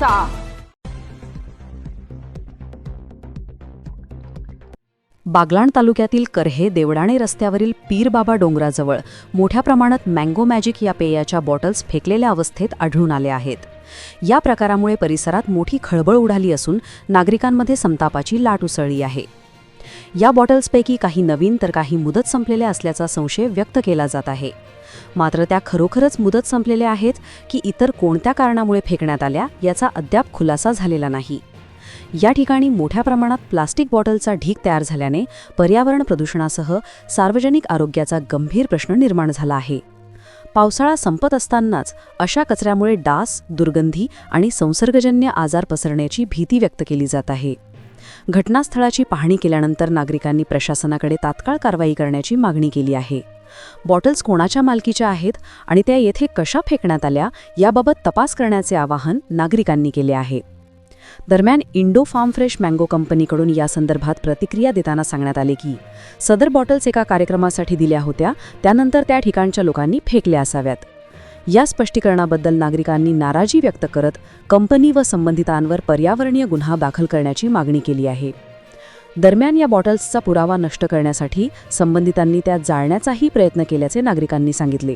करायचा बागलाण तालुक्यातील करहे देवडाणे रस्त्यावरील पीरबाबा डोंगराजवळ मोठ्या प्रमाणात मँगो मॅजिक या पेयाच्या बॉटल्स फेकलेल्या अवस्थेत आढळून आल्या आहेत. या प्रकारामुळे परिसरात मोठी खळबळ उडाली असून नागरिकांमध्ये संतापाची लाट उसळली आहे. या बॉटल्सपैकी काही नवीन तर काही मुदत संपलेल्या असल्याचा संशय व्यक्त केला जात आहे. मात्र त्या खरोखरच मुदत संपलेल्या आहेत की इतर कोणत्या कारणामुळे फेकण्यात आल्या याचा अद्याप खुलासा झालेला नाही. या ठिकाणी मोठ्या प्रमाणात प्लास्टिक बॉटलचा ढीक तयार झाल्याने पर्यावरण प्रदूषणासह सार्वजनिक आरोग्याचा गंभीर प्रश्न निर्माण झाला आहे. पावसाळा संपत असतानाच अशा कचऱ्यामुळे डास दुर्गंधी आणि संसर्गजन्य आजार पसरण्याची भीती व्यक्त केली जात आहे. घटनास्थळाची पाहणी केल्यानंतर नागरिकांनी प्रशासनाकडे तात्काळ कारवाई करण्याची मागणी केली आहे. बॉटल्स कोणाच्या मालकीच्या आहेत आणि त्या येथे कशा फेकण्यात आल्या याबाबत तपास करण्याचे आवाहन नागरिकांनी केले आहे. दरम्यान इंडो फार्म फ्रेश मँगो कंपनीकडून या संदर्भात प्रतिक्रिया देताना सांगण्यात आले की सदर बॉटल्स एका कार्यक्रमासाठी दिल्या होत्या त्यानंतर त्या ठिकाणच्या लोकांनी फेकल्या असाव्यात. या स्पष्टीकरणाबद्दल नागरिकांनी नाराजी व्यक्त करत कंपनी व संबंधितांवर पर्यावरणीय गुन्हा दाखल करण्याची मागणी केली आहे. दरम्यान या बॉटल्सचा पुरावा नष्ट करण्यासाठी संबंधितांनी त्या जाळण्याचाही प्रयत्न केल्याचे नागरिकांनी सांगितले.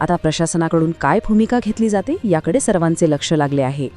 आता प्रशासनाकडून काय भूमिका घेतली जाते याकडे सर्वांचे लक्ष लागले आहे.